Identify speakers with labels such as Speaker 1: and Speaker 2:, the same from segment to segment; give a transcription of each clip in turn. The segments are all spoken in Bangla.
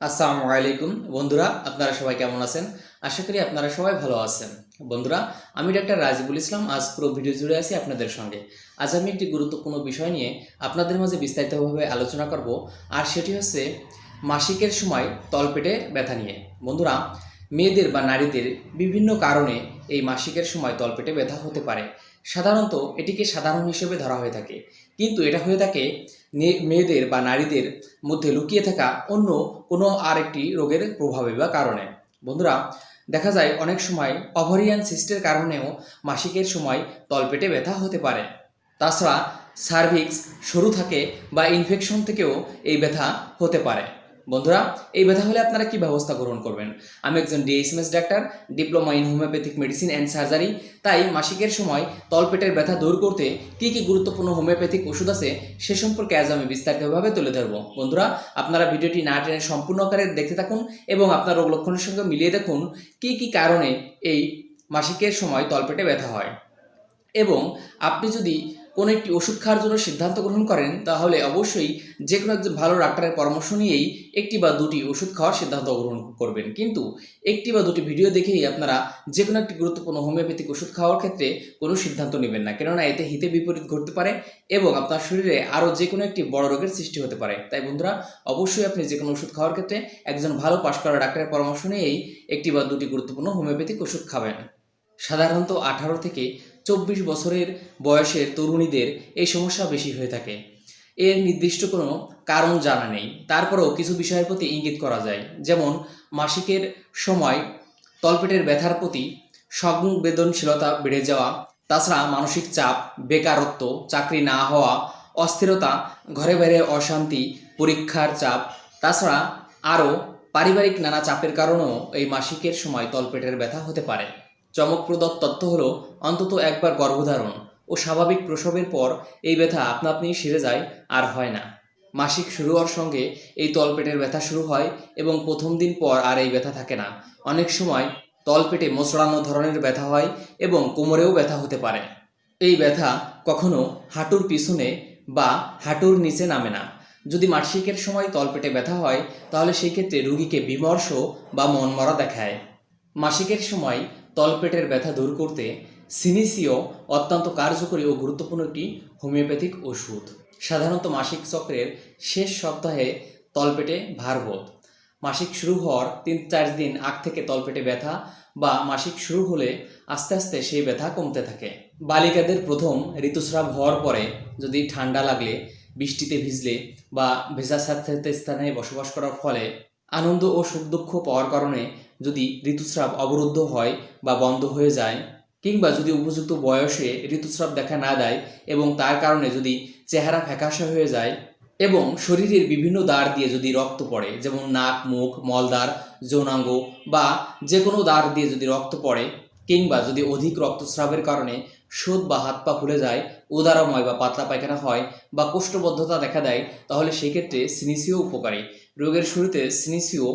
Speaker 1: আসসালামু আলাইকুম। বন্ধুরা, আপনারা সবাই কেমন আছেন? আশা করি আপনারা সবাই ভালো আছেন। বন্ধুরা, আমি ডাক্তার রাজিবুল ইসলাম। আজ পুরো ভিডিও জুড়ে আছি আপনাদের সঙ্গে। আজ আমি একটি গুরুত্বপূর্ণ বিষয় নিয়ে আপনাদের মাঝে বিস্তারিতভাবে আলোচনা করব, আর সেটি হচ্ছে মাসিকের সময় তলপেটে ব্যথা নিয়ে। বন্ধুরা, মেয়েদের বা নারীদের বিভিন্ন কারণে এই মাসিকের সময় তলপেটে ব্যথা হতে পারে। সাধারণত এটিকে সাধারণ হিসেবে ধরা হয়ে থাকে। কিন্তু এটা হয়ে থাকে মেয়েদের বা নারীদের মধ্যে লুকিয়ে থাকা অন্য কোনো আরেকটি রোগের প্রভাবে বা কারণে। বন্ধুরা, দেখা যায় অনেক সময় অভারিয়ান সিস্টের কারণেও মাসিকের সময় তলপেটে ব্যথা হতে পারে। তাছাড়া সার্ভিক্স সরু থাকে বা ইনফেকশন থেকেও এই ব্যথা হতে পারে। বন্ধুরা, এই ব্যথা হলে আপনারা কি ব্যবস্থা গ্রহণ করবেন? আমি একজন DSMS doctor, diploma in homeopathic medicine and surgery, তাই মাসিকের সময় তলপেটের ব্যথা দূর করতে কী কী গুরুত্বপূর্ণ হোমিওপ্যাথিক ওষুধ আছে সে সম্পর্কে আজ আমি বিস্তারিতভাবে তুলে ধরব। বন্ধুরা, আপনারা ভিডিওটি না টেনে সম্পূর্ণ আকারে দেখতে থাকুন এবং আপনার রোগ লক্ষণের সঙ্গে মিলিয়ে দেখুন কী কী কারণে এই মাসিকের সময় তলপেটে ব্যথা হয়। এবং আপনি যদি কোনো একটি ওষুধ খাওয়ার জন্য সিদ্ধান্ত গ্রহণ করেন, তাহলে অবশ্যই যে কোনো একজন ভালো ডাক্তারের পরামর্শ নিয়েই একটি বা দুটি ওষুধ খাওয়ার সিদ্ধান্ত গ্রহণ করবেন। কিন্তু একটি বা দুটি ভিডিও দেখেই আপনারা যে কোনো একটি গুরুত্বপূর্ণ হোমিওপ্যাথিক ওষুধ খাওয়ার ক্ষেত্রে কোনো সিদ্ধান্ত নেবেন না, কেননা এতে হিতে বিপরীত ঘটতে পারে এবং আপনার শরীরে আরও যে কোনো একটি বড় রোগের সৃষ্টি হতে পারে। তাই বন্ধুরা, অবশ্যই আপনি যে কোনো ওষুধ খাওয়ার ক্ষেত্রে একজন ভালো পাশ করা ডাক্তারের পরামর্শ নিয়েই একটি বা দুটি গুরুত্বপূর্ণ হোমিওপ্যাথিক ওষুধ খাবেন। সাধারণত আঠারো থেকে চব্বিশ বছরের বয়সের তরুণীদের এই সমস্যা বেশি হয়ে থাকে। এর নির্দিষ্ট কোনো কারণ জানা নেই। তারপরেও কিছু বিষয়ের প্রতি ইঙ্গিত করা যায়। যেমন, মাসিকের সময় তলপেটের ব্যথার প্রতি সংবেদনশীলতা বেড়ে যাওয়া, তাছাড়া মানসিক চাপ, বেকারত্ব, চাকরি না হওয়া, অস্থিরতা, ঘরে বাইরে অশান্তি, পরীক্ষার চাপ, তাছাড়া আরও পারিবারিক নানা চাপের কারণেও এই মাসিকের সময় তলপেটের ব্যথা হতে পারে। চমকপ্রদ তথ্য হলো, অন্তত একবার গর্ভধারণ ও স্বাভাবিক প্রসবের পর এই ব্যথা আপনা আপনি সেরে যায়, আর হয় না। মাসিক শুরু হওয়ার সঙ্গে এই তলপেটের ব্যথা শুরু হয় এবং প্রথম দিন পর আর এই ব্যথা থাকে না। অনেক সময় তলপেটে মোচড়ানো ধরনের ব্যথা হয় এবং কোমরেও ব্যথা হতে পারে। এই ব্যথা কখনো হাঁটুর পিছনে বা হাঁটুর নিচে নামে না। যদি মাসিকের সময় তলপেটে ব্যথা হয়, তাহলে সেই ক্ষেত্রে রুগীকে বিমর্ষ বা মনমরা দেখায়। মাসিকের সময় তলপেটের ব্যথা দূর করতে সিনিসিও অত্যন্ত কার্যকরী ও গুরুত্বপূর্ণ একটি হোমিওপ্যাথিক ওষুধ। সাধারণত মাসিক চক্রের শেষ সপ্তাহে তলপেটে ভারবোধ মাসিক শুরু হওয়ার তিন চার দিন আগ থেকে তলপেটে ব্যথা বা মাসিক শুরু হলে আস্তে আস্তে সেই ব্যথা কমতে থাকে। বালিকাদের প্রথম ঋতুস্রাব হওয়ার পরে যদি ঠান্ডা লাগলে, বৃষ্টিতে ভিজলে বা ভেজা স্বাস্থ্য স্থানে বসবাস করার ফলে আনন্দ ও সুখ দুঃখ পাওয়ার কারণে যদি ঋতুস্রাব অবরুদ্ধ হয় বা বন্ধ হয়ে যায়, কিংবা যদি উপযুক্ত বয়সে ঋতুস্রাব দেখা না দেয় এবং তার কারণে যদি চেহারা ফ্যাকাশে হয়ে যায় এবং শরীরের বিভিন্ন দ্বার দিয়ে যদি রক্ত পড়ে, যেমন নাক, মুখ, মলদ্বার, যৌনাঙ্গ বা যে কোনো দ্বার দিয়ে যদি রক্ত পড়ে, কিংবা যদি অধিক রক্তস্রাবের কারণে সুদ বা হাত পা ফুলে যায়, উদারময় বা পাতলা পায়খানা হয় বা কোষ্ঠবদ্ধতা দেখা দেয়, তাহলে সেক্ষেত্রে সিনিসিও উপকারী। রোগের শুরুতে সিনিসিও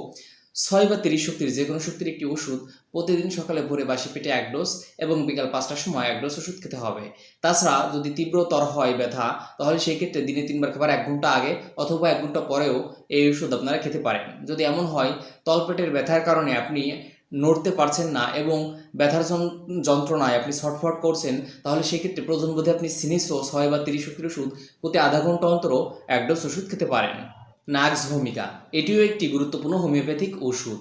Speaker 1: ছয় বা তিরিশ শক্তির যে কোনো শক্তির একটি ওষুধ প্রতিদিন সকালে ভোরে বাসি পেটে এক ডোজ এবং বিকাল পাঁচটার সময় এক ডোজ ওষুধ খেতে হবে। তাছাড়া যদি তীব্রতর হয় ব্যথা, তাহলে সেই ক্ষেত্রে দিনে তিনবার খাবার এক ঘণ্টা আগে অথবা এক ঘণ্টা পরেও এই ওষুধ আপনারা খেতে পারেন। যদি এমন হয়, তলপেটের ব্যথার কারণে আপনি নড়তে পারছেন না এবং ব্যথার যন্ত্রণায় আপনি ছটফট করছেন, তাহলে সেক্ষেত্রে প্রয়োজন বোধে আপনি সিনিসো ছয় বা তিরিশ শক্তির ওষুধ প্রতি আধা ঘণ্টা অন্তর এক ডোজ ওষুধ খেতে পারেন। নাক্স ভূমিকা। এটিও একটি গুরুত্বপূর্ণ হোমিওপ্যাথিক ওষুধ।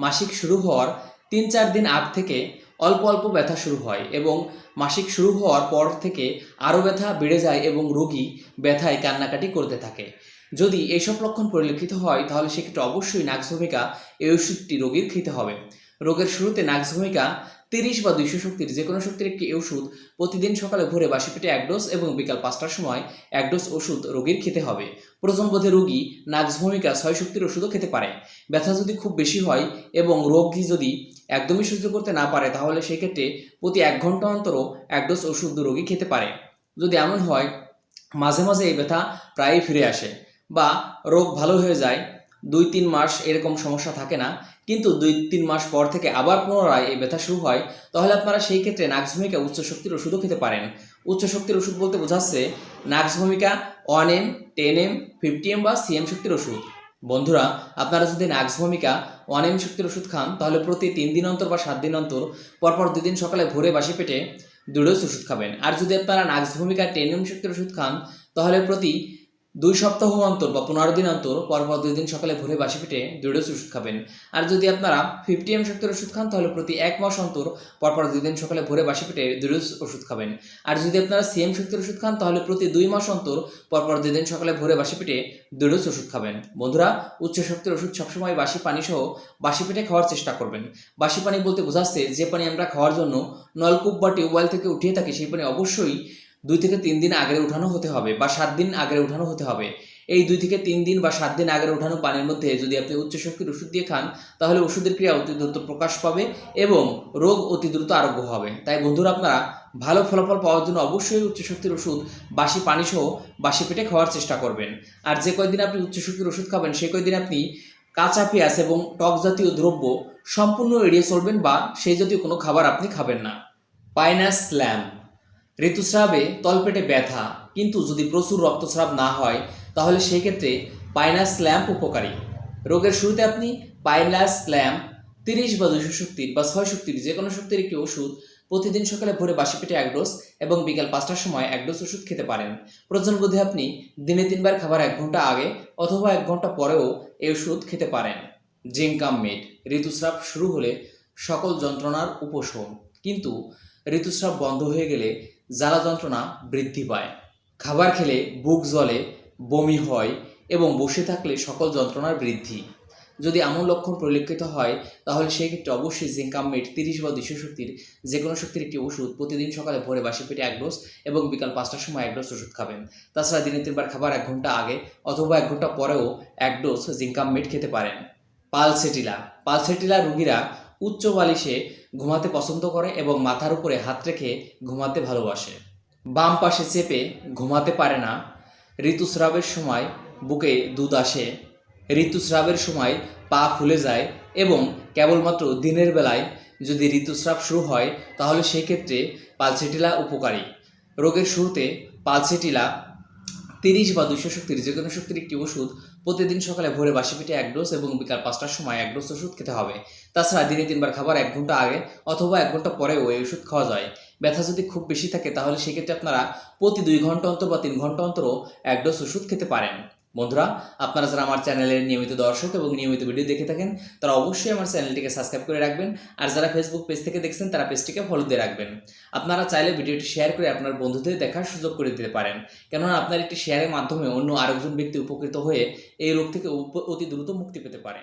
Speaker 1: মাসিক শুরু হওয়ার তিন চার দিন আগ থেকে অল্প অল্প ব্যথা শুরু হয় এবং মাসিক শুরু হওয়ার পর থেকে আরও ব্যথা বেড়ে যায় এবং রোগী ব্যথায় কান্নাকাটি করতে থাকে। যদি এইসব লক্ষণ পরিলক্ষিত হয়, তাহলে সেক্ষেত্রে অবশ্যই নাক্স ভূমিকা এই ওষুধটি রোগীর খেতে হবে। রোগের শুরুতে নাক্স ভূমিকা তিরিশ বা দুইশো শক্তির যে কোনো শক্তির একটি ওষুধ প্রতিদিন সকালে ভোরে বাসি পেটে এক ডোজ এবং বিকাল পাঁচটার সময় এক ডোজ ওষুধ রোগীর খেতে হবে। প্রথম বোধে রোগী নাক্স ভূমিকা ছয় শক্তির ওষুধও খেতে পারে। ব্যথা যদি খুব বেশি হয় এবং রোগী যদি একদমই সহ্য করতে না পারে, তাহলে সেক্ষেত্রে প্রতি এক ঘণ্টা অন্তরও এক ডোজ ওষুধ রোগী খেতে পারে। যদি এমন হয়, মাঝে মাঝে এই ব্যথা প্রায়ই ফিরে আসে বা রোগ ভালো হয়ে যায় দুই তিন মাস এরকম সমস্যা থাকে না। কিন্তু দুই তিন মাস পর থেকে আবার পুনরায় এই ব্যথা শুরু হয়, তাহলে আপনারা সেই ক্ষেত্রে নাক্স ভূমিকা উচ্চ শক্তির ওষুধও খেতে পারেন। উচ্চ শক্তির ওষুধ বলতে বোঝাচ্ছে নাক্স ভূমিকা one M, ten M, fifty M বা সিএম শক্তির ওষুধ। বন্ধুরা, আপনারা যদি নাক্স ভূমিকা ওয়ান এম শক্তির ওষুধ খান, তাহলে প্রতি তিন দিন অন্তর বা সাত দিন অন্তর পরপর দুদিন সকালে ভোরে বাসি পেটে দুডোজ ওষুধ খাবেন। আর যদি আপনারা নাক্স ভূমিকা টেন এম শক্তির ওষুধ খান, তাহলে প্রতি দুই সপ্তাহ অন্তর বা পনেরো দিন অন্তর, পরপর দুই দিন সকালে ভোরে বাসি পেটে দুই ডোজ ওষুধ খাবেন। আর যদি আপনারা ফিফটি এম শক্তির ওষুধ খান, তাহলে প্রতি এক মাস অন্তর পরপর দুই দিন সকালে ভোরে বাসি পেটে দুই ওষুধ খাবেন। আর যদি আপনারা সিএম শক্তির ওষুধ খান, তাহলে প্রতি দুই মাস অন্তর পরপর দুই দিন সকালে ভোরে বাসি পেটে দুই ওষুধ খাবেন। বন্ধুরা, উচ্চ শক্তির ওষুধ সবসময় বাসি পানি সহ বাসি পেটে খাওয়ার চেষ্টা করবেন। বাসি পানি বলতে বোঝাচ্ছে যে পানি আমরা খাওয়ার জন্য নলকূপ বা টিউবওয়েল থেকে উঠিয়ে থাকি, সেই পানি অবশ্যই দুই থেকে তিন দিন আগে উঠানো হতে হবে বা সাত দিন আগে উঠানো হতে হবে। এই দুই থেকে তিন দিন বা সাত দিন আগের উঠানো পানির মধ্যে যদি আপনি উচ্চ শক্তির ওষুধ দিয়ে খান, তাহলে ওষুধের ক্রিয়া অতি দ্রুত প্রকাশ পাবে এবং রোগ অতি দ্রুত আরোগ্য হবে। তাই বন্ধুরা, আপনারা ভালো ফলাফল পাওয়ার জন্য অবশ্যই উচ্চ শক্তির ওষুধ, বাসি পানি সহ বাসি পেটে খাওয়ার চেষ্টা করবেন। আর যে কয়দিন আপনি উচ্চ শক্তির ওষুধ খাবেন সেই কয়দিন আপনি কাঁচা পেঁয়াজ এবং টক জাতীয় দ্রব্য সম্পূর্ণ এড়িয়ে চলবেন বা সেই জাতীয় কোনো খাবার আপনি খাবেন না। Pinus slam. ঋতুস্রাবে তলপেটে ব্যথা। কিন্তু যদি প্রচুর রক্তস্রাব না হয়, তাহলে সেই ক্ষেত্রে পাইনাস ল্যাম্প উপকারী। রোগের শুরুতে আপনি পাইনাস ল্যাম্প তিরিশ বা দুশো শক্তির বা ছয় শক্তির যে কোনো শক্তির একটি ওষুধ প্রতিদিন সকালে ভোরে বাসি পেটে এক ডোজ এবং বিকাল পাঁচটার সময় এক ডোজ ওষুধ খেতে পারেন। প্রয়োজন বোধে আপনি দিনে তিনবার খাবার এক ঘণ্টা আগে অথবা এক ঘণ্টা পরেও এই ওষুধ খেতে পারেন। জিঙ্কাম মেড ঋতুস্রাব শুরু হলে সকল যন্ত্রণার উপশম। কিন্তু ঋতুস্রাব বন্ধ হয়ে গেলে জ্বালা যন্ত্রণা বৃদ্ধি পায়। খাবার খেলে বুক জলে বমি হয় এবং বসে থাকলে সকল যন্ত্রণার বৃদ্ধি। যদি এমন লক্ষণ পরিলক্ষিত হয়, তাহলে সেই ক্ষেত্রে অবশ্যই জিঙ্কামমেট তিরিশ বা দুশো শক্তির যে কোনো শক্তির একটি ওষুধ প্রতিদিন সকালে ভোরে বাসি পেটে এক ডোজ এবং বিকাল পাঁচটার সময় এক ডোজ ওষুধ খাবেন। তাছাড়া দিনে তিনবার খাবার এক ঘণ্টা আগে অথবা এক ঘণ্টা পরেও এক ডোজ জিঙ্কামমেট খেতে পারেন। পালসেটিলা। পালসেটিলা রোগীরা উচ্চ বালিশে ঘুমাতে পছন্দ করে এবং মাথার উপরে হাত রেখে ঘুমাতে ভালোবাসে। বাম পাশে চেপে ঘুমাতে পারে না। ঋতুস্রাবের সময় বুকে দুধ আসে। ঋতুস্রাবের সময় পা ফুলে যায় এবং কেবলমাত্র দিনের বেলায় যদি ঋতুস্রাব শুরু হয়, তাহলে সেই ক্ষেত্রে পালসেটিলা উপকারী। রোগের শুরুতে পালসেটিলা তিরিশ বা দুইশো শক্তির যে কোনো শক্তির একটি ওষুধ প্রতিদিন সকালে ভোরে বাসি পেটে এক ডোজ এবং বিকাল পাঁচটার সময় এক ডোজ ওষুধ খেতে হবে। তাছাড়া দিনে তিনবার খাবার এক ঘণ্টা আগে অথবা এক ঘণ্টা পরে ওই ওষুধ খাওয়া যায়। ব্যথা যদি খুব বেশি থাকে তাহলে সেক্ষেত্রে আপনারা প্রতি দুই ঘণ্টা অন্তর বা তিন ঘণ্টা অন্তরও এক ডোজ ওষুধ খেতে পারেন। বন্ধুরা, আপনারা যারা আমার চ্যানেলের নিয়মিত দর্শক এবং নিয়মিত ভিডিও দেখে থাকেন, তারা অবশ্যই আমার চ্যানেলটিকে সাবস্ক্রাইব করে রাখবেন। আর যারা ফেসবুক পেজ থেকে দেখছেন, তারা পেজটিকে ফলো দিয়ে রাখবেন। আপনারা চাইলে ভিডিওটি শেয়ার করে আপনার বন্ধুদের দেখার সুযোগ করে দিতে পারেন। কেননা আপনার একটি শেয়ারের মাধ্যমে অন্য আরেকজন ব্যক্তি উপকৃত হয়ে এই রোগ থেকে অতি দ্রুত মুক্তি পেতে পারে।